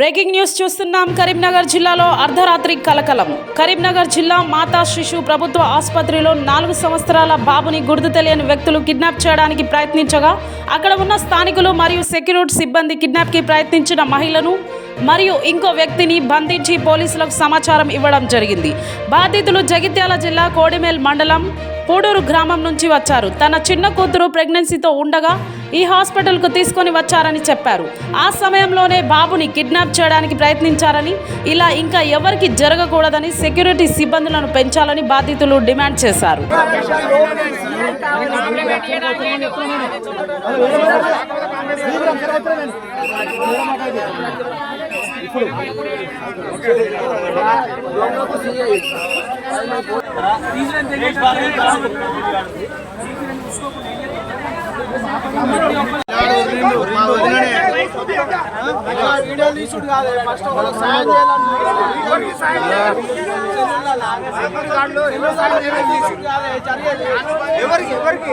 Breaking news చూస్తున్నాం. కరీంనగర్ జిల్లాలో అర్ధరాత్రి కలకలం. కరీంనగర్ జిల్లా మాతా శిశు ప్రభుత్వ ఆసుపత్రిలో నాలుగు సంవత్సరాల బాబుని గుర్తు తెలియని వ్యక్తులు కిడ్నాప్ చేయడానికి ప్రయత్నించగా అక్కడ ఉన్న స్థానికులు మరియు సెక్యూరిటీ సిబ్బంది కిడ్నాప్కి ప్రయత్నించిన మహిళను మరియు ఇంకో వ్యక్తిని బంధించి పోలీసులకు సమాచారం ఇవ్వడం జరిగింది. బాధితులు జగిత్యాల జిల్లా కోడిమేల్ మండలం పూడూరు గ్రామం నుంచి వచ్చారు. తన చిన్న కూతురు ప్రెగ్నెన్సీతో ఉండగా ఈ హాస్పిటల్కు తీసుకొని వచ్చారని చెప్పారు. ఆ సమయంలోనే బాబుని కిడ్నాప్ చేయడానికి ప్రయత్నించారని ఇలా ఇంకా ఎవరికి జరగకూడదని సెక్యూరిటీ సిబ్బందులను పెంచాలని బాధితులు డిమాండ్ చేశారు. వీడియోలు తీసుడు కాదు ఫస్ట్ ఒకరికి సాయం చేయాలని ఎవరికి? ఎవరికి?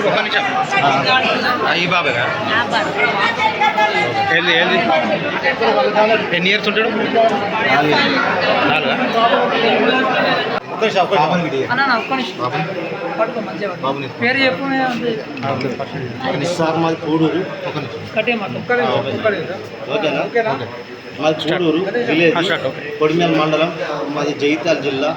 ఒక్క నిమిషం. ఆ, ఈ బాబేగా ఏంది ఏంది? ఎన్ని ఇయర్స్ ఉంటాడు? నాలుగా? పేరు చెప్పు సార్ మాది కూడూరు. కట్టే ఓకేనా? మాది కూడూరు విలేజ్. కొడిమేల మండలం. మాది జగిత్యాల జిల్లా.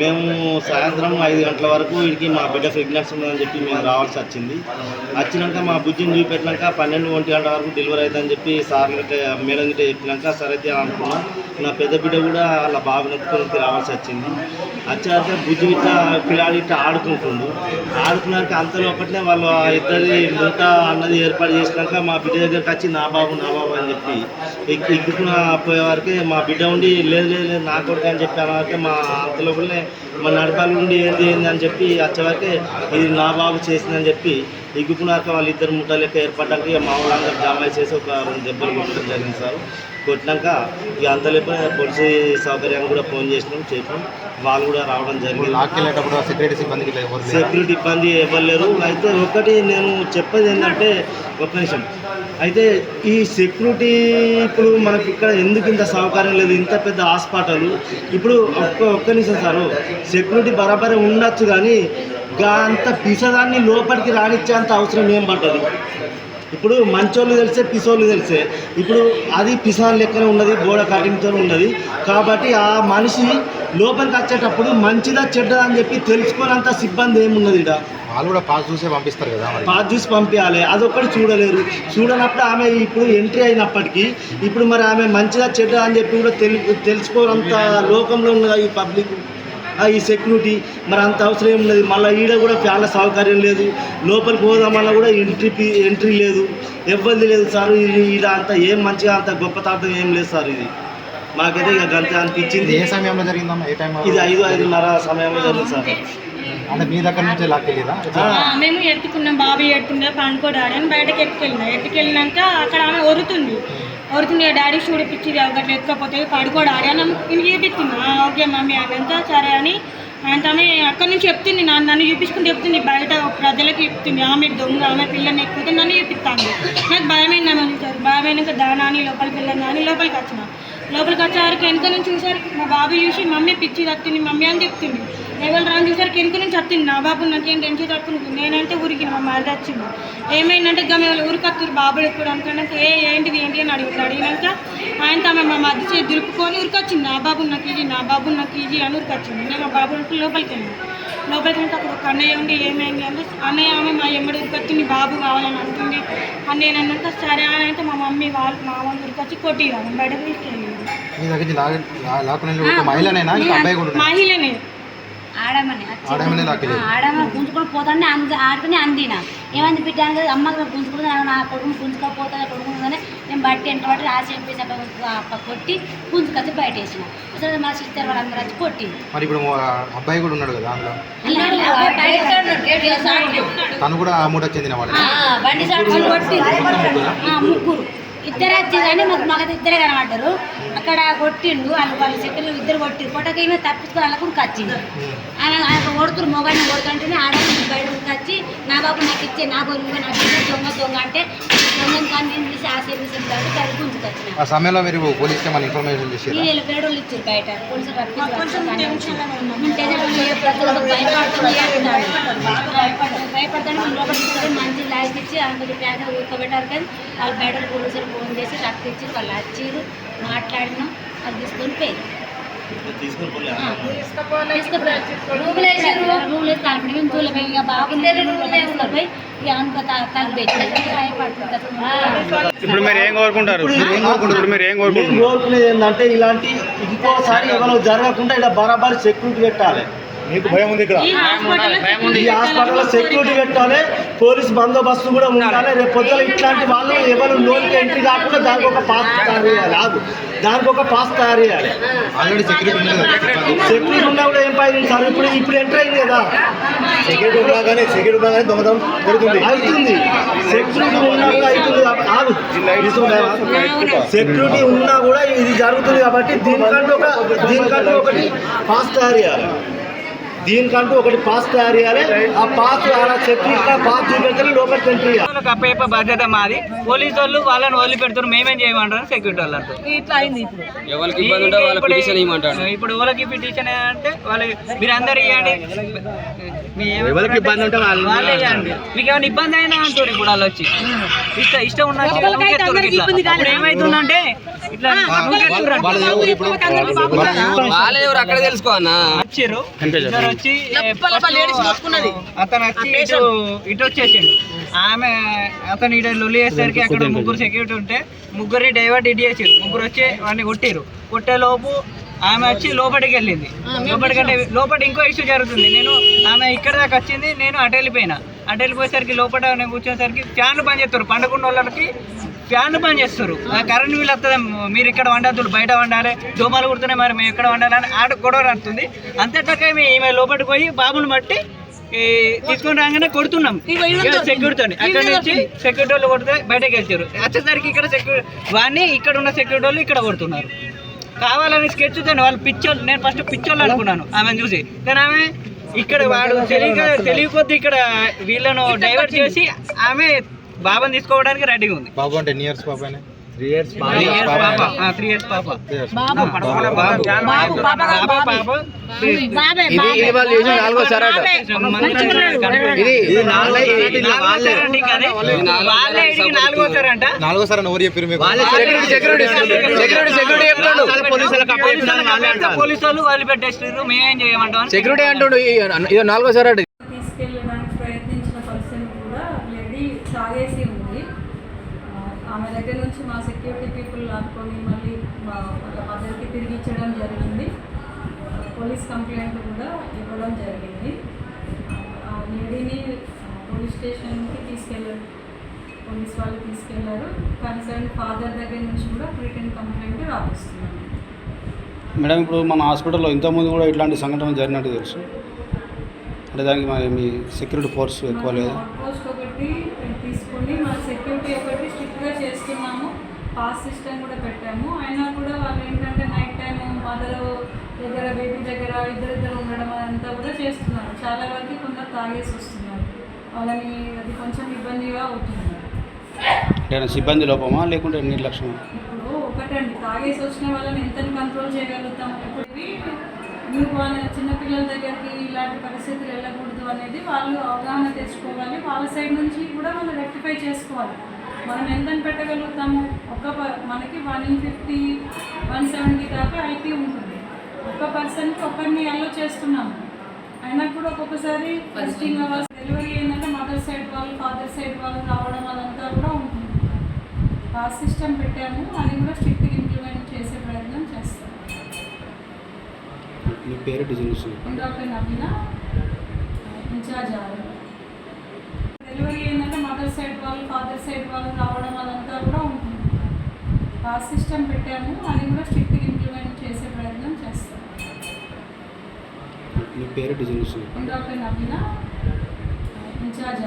మేము సాయంత్రం ఐదు గంటల వరకు వీడికి మా బిడ్డ ప్రెగ్నెన్సీ ఉందని చెప్పి మేము రావాల్సి వచ్చింది. వచ్చినాక మా బుజ్జిని చూపెట్టినాక పన్నెండు ఒంటి గంటల వరకు డెలివరీ అవుతుందని చెప్పి సార్ మేడం గిట్ట చెప్పినాక సరే అయితే అనుకున్నాం. నా పెద్ద బిడ్డ కూడా వాళ్ళ బాబుని ఎత్తుకొని రావాల్సి వచ్చింది. వచ్చాక బుజ్జి ఇట్లా పిల్లాడి ఇట్లా ఆడుకుంటుండు. ఆడుకున్నాక అంతలో ఒకటినే వాళ్ళు ఇద్దరి మూట అన్నది ఏర్పాటు చేసినాక మా బిడ్డ దగ్గరికి వచ్చి నా బాబు నా బాబు అని చెప్పి ఎక్కి పోయేవారికి పోయే మా బిడ్డ ఉండి లేదు లేదు లేదు నా కొడుకు అని చెప్పి అనేవారికి మా అంత లోపలనే మా నడపాలి ఉండి ఏంది ఏంది అని చెప్పి వచ్చేవరకే ఇది నా బాబు చేసిందని చెప్పి ఎగ్గుకున్నాక వాళ్ళు ఇద్దరు ముఠా లెక్క ఏర్పడ్డాక ఇక మా వాళ్ళందరూ జామాయి చేసి ఒక రెండు దెబ్బలు కొట్టడం జరిగింది సార్. కొట్టినాక ఇక అంతలేప పోలీసు సౌకర్యాన్ని కూడా ఫోన్ చేసినాం చేసినాం. వాళ్ళు కూడా రావడం జరిగింది. లాక్కెళ్ళేటప్పుడు సెక్యూరిటీ సిబ్బందికి? సెక్యూరిటీ ఇబ్బంది ఇవ్వలేరు అయితే ఒకటి నేను చెప్పేది ఏంటంటే ఒక్క నిమిషం. అయితే ఈ సెక్యూరిటీ ఇప్పుడు మనకి ఇక్కడ ఎందుకు ఇంత సౌకర్యం లేదు? ఇంత పెద్ద హాస్పిటల్. ఇప్పుడు ఒక్క ఒక్క నిమిషం సారు. సెక్యూరిటీ బరాబరే ఉండొచ్చు కానీ అంత పిసదాన్ని లోపలికి రానిచ్చేంత అవసరం ఏం పడ్డది? ఇప్పుడు మంచోళ్ళు తెలిసే పిసోళ్ళు తెలిసే. ఇప్పుడు అది పిసాన్ లెక్కనే ఉన్నది గోడ కటింగ్తో ఉన్నది. కాబట్టి ఆ మనిషి లోపలికి వచ్చేటప్పుడు మంచిదా చెడ్డదా అని చెప్పి తెలుసుకోనంత సిబ్బంది ఏమున్నది ఇక్కడ వాళ్ళు కూడా పాస్ చూసే పంపిస్తారు కదా పాస్ చూసి పంపించాలి అదొక్కటి చూడలేరు. చూడనప్పుడు ఆమె ఇప్పుడు ఎంట్రీ అయినప్పటికీ ఇప్పుడు మరి ఆమె మంచిదా చెడ్డదా అని చెప్పి కూడా తెలి తెలుసుకోనంత లోకంలో ఉన్నదా ఈ పబ్లిక్? ఈ సెక్యూరిటీ మరి అంత అవసరం ఏం ఉన్నది మళ్ళీ ఈడ కూడా చాలా సౌకర్యం లేదు. లోపలికి పోదామన్నా కూడా ఎంట్రీ ఫీ ఎంట్రీ లేదు. ఇబ్బంది లేదు సార్. ఇది ఈడ అంత ఏం మంచిగా అంత గొప్పతార్థం ఏం లేదు సార్ ఇది. మాకైతే ఇక గంతే ఇది అనిపించింది. ఏ సమయంలో జరిగిందమ్మా? ఏ టైం ఇది ఐదు ఐదున్నర సమయంలో జరిగింది సార్. అంటే మీ దగ్గర నుంచే మేము ఎత్తుకున్నాం. బాబు పండుకోడాడు అని బయటకు ఎత్తుకెళ్ళినా ఎత్తుకెళ్ళినాక అక్కడ ఆమె ఒరుతుంది. ఎవరికి డాడీ చూడిపించింది ఒకటి ఎత్తుకపోతే పడుకోడాడి అని నేను చూపిస్తుంది. ఓకే మమ్మీ అదంతా సరే అని అంటే ఆమె అక్కడి నుంచి చెప్తుంది నన్ను నన్ను చూపించుకుని చెప్తుంది బయట ప్రజలకు చెప్తుంది ఆమె దొంగ ఆమె పిల్లని ఎక్కిపోతే నన్ను చూపిస్తాను నాకు భయమైంది ఆమె చూసారు భయమైనాక దానాన్ని లోపలికి వెళ్ళాను కానీ లోపలికి వచ్చిన. లోపలికి వచ్చే వరకు వెనక నుంచి చూసారు మా బాబు చూసి మమ్మీ పిచ్చి తత్తుంది మమ్మీ అని చెప్తుంది. ఎవరు రాని చూసారు వెనక నుంచి వస్తుంది? నా బాబు నాకేం టెన్షన్ తట్టుకుంటుంది. నేనంటే ఊరికి మా మరిది వచ్చింది. ఏమైందంటే గమ ఊరికి వస్తుంది బాబు ఎప్పుడు అనుకున్నాక ఏ ఏంటిది ఏంటి అని అడుగుతాడు అడిగినాక ఆయన తమ మా మధ్య చేసి దులుపుకొని ఉరికొచ్చింది నా బాబు నాకు ఈజీ నా బాబు నాకు ఈజీ అని ఉరికొచ్చింది నేను మా బాబు లోపలికి వెళ్ళాను. లోపలికి వెళ్తే అక్కడ ఒక అన్నయ్య ఉండి ఏమైంది అంటే అన్నయ్య ఆమె మా ఎమ్మడి ఉరికొచ్చి నీ బాబు కావాలని అంటుంది. అన్నయ్య అన్నాక సరే అని అయితే మా మమ్మీ వాళ్ళు మా వాళ్ళు ఉరికొచ్చి కొట్టిరాను బయటకు తీసుకెళ్ళి? మహిళనే. ఆడమని. ఆడమ గుంజుకొని పోతానే అంద ఆడుకుని అందిన. ఏమంది పెట్టాను కదా అమ్మ గుంజుకుంటుంది నా కొడుకుని గుంజుకపోతా కొడుకుంటుందని నేను బట్టి ఎంత బట్టి రాసి చెప్పేసి అట్లా కొట్టి గుంజుకొచ్చి బయట వేసిన అసలు మా సిస్టర్ వాళ్ళందరూ వచ్చి కొట్టింది మరి ఇప్పుడు అబ్బాయి కూడా ఉన్నాడు కదా తను కూడా ఆ మూట చెందిన వాడు బండి ముగ్గురు. ఇద్దరు వచ్చి కానీ మాకు మాకు ఇద్దరే కనబడ్డారు. అక్కడ కొట్టిండు వాళ్ళు వాళ్ళు సెకండ్లు ఇద్దరు కొట్టి కొట్టక ఏమో తప్పించుకొని వాళ్ళకు వచ్చింది ఆయన ఆయన కొడుతురు మొగాడిని కొడుతుంటేనే ఆడ బయట వచ్చి నా బాబు నాకు ఇచ్చే నా బొమ్మ నాకు ఇచ్చే దొంగ దొంగ అంటే దొంగని కానీ నేను తీసి ఆ సమయంలో మీరు పోలీస్కి మన ఇన్ఫర్మేషన్ చేసారా వీళ్ళు పేడోళ్ళు ఇచ్చారు బయట. పోలీసులు భయపడతాను లోపల తీసుకొని మంచి లైఫ్ ఇచ్చి అందరు ప్యాన్ ఊరుకోబెట్టారు కానీ వాళ్ళు బయట పోలీసులు ఫోన్ చేసి రక్త ఇచ్చి వాళ్ళు వచ్చిర్రు మాట్లాడినాం. అది తీసుకొని పోయి రూములు వేసారు రూములు వేసి తలపడి మేము చూడలేము ఇక బాబు పోయి ఇక అనుకో తలుపు పెట్టినారు భయపడుతుంది ఇప్పుడు మీరు ఏం కోరుకుంటారు? ఇప్పుడు మీరు ఏం కోరుకునేది ఏంటంటే ఇలాంటి ఇంకోసారి ఎవరు జరగకుండా ఇలా బరాబర్ సెక్యూరిటీ పెట్టాలి. మీకు భయం ఉంది ఇక్కడ. ఈ హాస్పిటల్ ఈ హాస్పిటల్లో సెక్యూరిటీ పెట్టాలి పోలీస్ బందోబస్తు కూడా ఉండాలి రేపు పొద్దున ఇట్లాంటి వాళ్ళు ఎవరు లోన్కి ఎంట్రీ కాకుండా దానికి ఒక పాస్ తయారు చేయాలి. ఆగు. దానికి ఒక పాస్ తయారు చేయాలి. ఆల్రెడీ సెక్యూరిటీ ఉంది కదా సెక్యూరిటీ ఉన్నా కూడా ఏం పైన సార్. ఇప్పుడు ఇప్పుడు ఎంటర్ అయింది కదా. సెక్యూరిటీ ఉన్నా కానీ సెక్యూరిటీ దొంగతనం జరుగుతుంది. అవుతుంది. సెక్యూరిటీ ఉన్నా కూడా అవుతుంది ఆగు. సెక్యూరిటీ ఉన్నా కూడా ఇది జరుగుతుంది కాబట్టి దీనికంటూ ఒక దీనికంటూ ఒకటి పాస్ తయారు చేయాలి. దీనికంటూ ఒకటి పాస్ తయారు చేయాలి. ఆ పాస్ అలా సెక్యూరిటీ పాస్ చూపెడితే లోపలికి వాళ్ళకి అప్పయ్యప్ప బాధ్యత మాది. పోలీసు వాళ్ళు వాళ్ళని వదిలిపెడుతున్నారు మేమేం చేయమంటారు సెక్యూరిటీ వాళ్ళు అంటారు. ఇట్లా అయింది ఇప్పుడు. ఎవరికి ఇబ్బంది ఇప్పుడు- ఎవరికి పిటిషన్ అంటే వాళ్ళు మీరు అందరు ఇవ్వండి ఎవరికి ఇబ్బంది ఉంటే వాళ్ళు వాళ్ళే ఇవ్వండి మీకు ఏమైనా ఇబ్బంది అయినా అంటారు ఇప్పుడు వాళ్ళు వచ్చి. ఇష్టం ఇష్టం ఉన్న ఏమైతుందంటే ఇట్లా వాళ్ళు ఎవరు అక్కడ తెలుసుకో అన్న? వచ్చారు. వచ్చి అతను వచ్చి ఇటు ఇటు వచ్చేసిండు. ఆమె అతను ఇటు లొల్లి చేసరికి అక్కడ ముగ్గురు సెక్యూరిటీ ఉంటే ముగ్గురిని డైవర్ట్ ఇటు చేసారు ముగ్గురు వచ్చి వాడిని కొట్టిరు కొట్టే లోపు ఆమె వచ్చి లోపలికి వెళ్ళింది. లోపలికి అంటే లోపల ఇంకో ఇష్యూ జరుగుతుంది. నేను ఆమె ఇక్కడ దాకా వచ్చింది నేను అటు వెళ్ళిపోయినా. అటు వెళ్ళిపోయేసరికి లోపల నేను కూర్చోసరికి ఫ్యాన్లు బంద్ చేస్తారు. పండుకున్న వాళ్ళకి ఫ్యాన్లు బంద్ చేస్తారు. ఆ. కరెంట్ బిల్ వస్తుంది మీరు ఇక్కడ వండద్దు బయట వండాలి దోమలు కుడుతున్నాయి మరి మేము ఎక్కడ వండాలని ఆడ గొడవ నడుతుంది అంతటాక ఈమె లోపలికి పోయి బాబుని బట్టి ఈ తీసుకొని రాగానే కొడుతున్నాం. సెక్యూరిటీ అక్కడ నుంచి సెక్యూరిటీ వాళ్ళు కొడితే బయటకు వెళ్తారు. వచ్చేసరికి ఇక్కడ సెక్యూరిటీ వాడిని ఇక్కడ ఉన్న సెక్యూరిటీ వాళ్ళు ఇక్కడ కొడుతున్నారు. కావాలని స్కెచ్ వాళ్ళు పిచ్చోళ్ళు నేను ఫస్ట్ పిచ్చోళ్ళు అనుకున్నాను ఆమెను చూసి. కానీ ఆమె ఇక్కడ వాడు తెలియక తెలియకొద్ది ఇక్కడ వీళ్ళను డైవర్ట్ చేసి ఆమె బాబాని తీసుకోవడానికి రెడీగా ఉంది. బాబు అంటే ఎన్ని ఇయర్స్ బాబు ఆయన త్రీ ఇయర్స్ పాప. త్రీ ఇయర్స్ పాప. బాబు. పాప ఇది ఇది వాళ్ళు చేసిన నాలుగో సరాట. ఇది నాలుగో అని ఎవరు చెప్పారు మీకు? సెక్యూరిటీ సెక్యూరిటీ సెక్యూరిటీ సెక్యూరిటీ చెప్తాడు పోలీసులకు అప్పచెప్పినాను వాళ్ళే అంటారు పోలీసు వాళ్ళు వదిలిపెట్టేస్తారు మేమేం చేయమంటాం సెక్యూరిటీ అంటాడు ఇది నాలుగో సరాట తీసుకెళ్ళడానికి ప్రయత్నించిన పర్సన్ కూడా లేడీ తాగేసి ఉంది. ఆమె దగ్గర నుంచి మా సెక్యూరిటీ పీపుల్ లాక్కొని మళ్ళీ మా వాళ్ళ మదర్కి తిరిగి ఇచ్చడం జరిగింది. పోలీస్ కంప్లైంట్ కూడా ఇవ్వడం జరిగింది. ఆ, లేడీని పోలీస్ స్టేషన్కి తీసుకెళ్ళారు పోలీస్ వాళ్ళు తీసుకెళ్ళారు. కన్సర్న్ ఫాదర్ దగ్గర నుంచి కూడా రిటర్న్ కంప్లైంట్ రాపిస్తున్నాను మేడం ఇప్పుడు మన హాస్పిటల్లో ఇంతకుముందు కూడా ఇట్లాంటి సంఘటన జరిగినట్టు తెలుసు. అంటే దానికి మరి మీ సెక్యూరిటీ ఫోర్స్ ఎక్కువ లేదా? పోస్ట్ ఒకటి తీసుకొని మన సెక్యూరిటీ ఒకటి స్ట్రిక్ట్గా చేస్తున్నాము. పాస్ సిస్టమ్ కూడా పెట్టాము. అయినా కూడా వాళ్ళు ఏంటంటే నైట్ టైం మదర్ దగ్గర బేబీ దగ్గర ఇద్దరిద్దరు ఉండడం అదంతా కూడా చేస్తున్నారు. చాలా వరకు కొందరు తాగేసి వస్తున్నారు. వాళ్ళని అది కొంచెం ఇబ్బందిగా అవుతుంది. అంటే సిబ్బంది లోపమా లేకుంటే నిర్లక్ష్యం ఇప్పుడు ఒకటండి తాగేసి వచ్చిన వాళ్ళని ఎంత కంట్రోల్ చేయగలుగుతాం ఇప్పుడు న్యూ బార్న్ చిన్నపిల్లల దగ్గరికి ఇలాంటి పరిస్థితులు వెళ్ళకూడదు అనేది వాళ్ళు అవగాహన తెచ్చుకోవాలి. వాళ్ళ సైడ్ నుంచి కూడా మనం రెక్టిఫై చేసుకోవాలి. మనం ఎంతని పెట్టగలుగుతాము? ఒక ప- మనకి వన్ ఫిఫ్టీ వన్ సెవెంటీ దాకా ఐపీ ఉంటుంది. ఒక పర్సన్కి ఒకరిని అలో చేస్తున్నాము. అయినా కూడా ఒక్కొక్కసారి టెస్టింగ్ అవర్స్ డెలివరీ ఏంటంటే మదర్ సైడ్ వాళ్ళు ఫాదర్ సైడ్ వాళ్ళు రావడం అదంతా కూడా ఉంటుంది. పాస్ సిస్టమ్ పెట్టాము అది కూడా స్ట్రిక్ట్గా ఇంప్లిమెంట్ చేసే ప్రయత్నం చేస్తాం. మీ పేరు designation doctor Naveena in charge delivery ఏంటంటే మదర్ సైడ్ వాళ్ళు ఫాదర్ సైడ్ వాళ్ళు రావడం అదంతా కూడా ఉంటుంది. ఆ సిస్టమ్ పెట్టాము అది కూడా స్ట్రిక్ట్గా ఇంప్లిమెంట్ చేసే ప్రయత్నం చేస్తాం. మీ పేరు డిజిగ్నేషన్ డాక్టర్ నవీన ఇన్ఛార్జ్